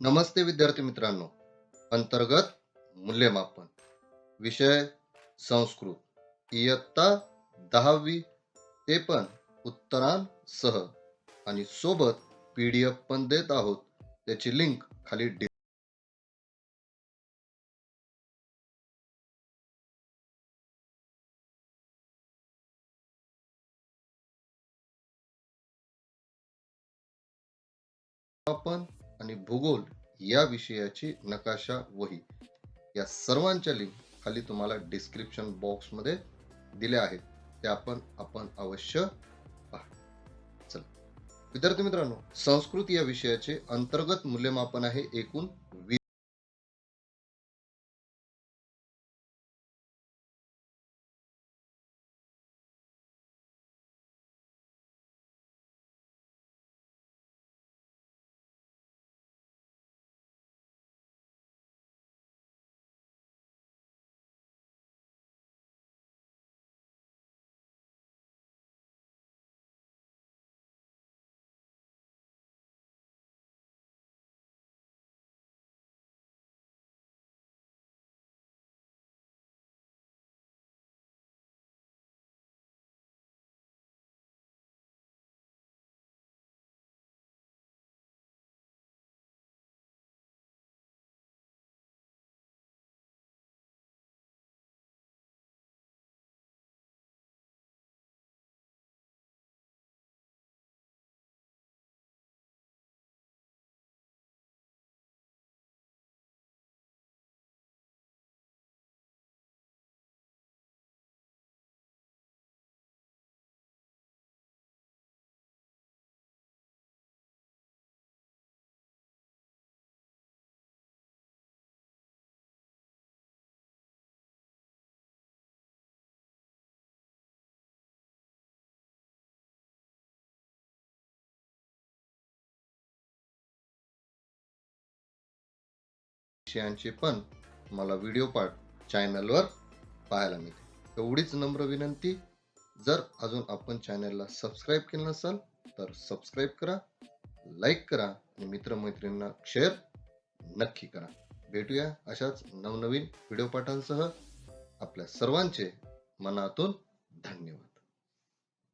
नमस्ते विद्यार्थी मित्रांनो. अंतर्गत मूल्यमापन. विषय संस्कृत. इयत्ता दहावी ते पण उत्तरांसह. आणि सोबत पी डी एफ पण देत आहोत. त्याची लिंक खाली डि- आपण आणि भूगोल या विषयाची नकाशा वही या सर्वांच्या लिंक खाली तुम्हाला डिस्क्रिप्शन बॉक्समध्ये दिल्या आहेत. त्या आपण आपण अवश्य पहा. चला. विद्यार्थी मित्रांनो संस्कृत या विषयाचे अंतर्गत मूल्यमापन आहे एकूण वीस विषयांचे पण मला व्हिडिओ पार्ट चॅनलवर पाहायला मिळते एवढीच नम्र विनंती. जर अजून आपण चॅनलला सबस्क्राईब केलं नसाल तर सबस्क्राईब करा लाईक करा आणि मित्रमैत्रिणींना शेअर नक्की करा. भेटूया अशाच नवनवीन व्हिडिओ पाठांसह. आपल्या सर्वांचे मनातून धन्यवाद.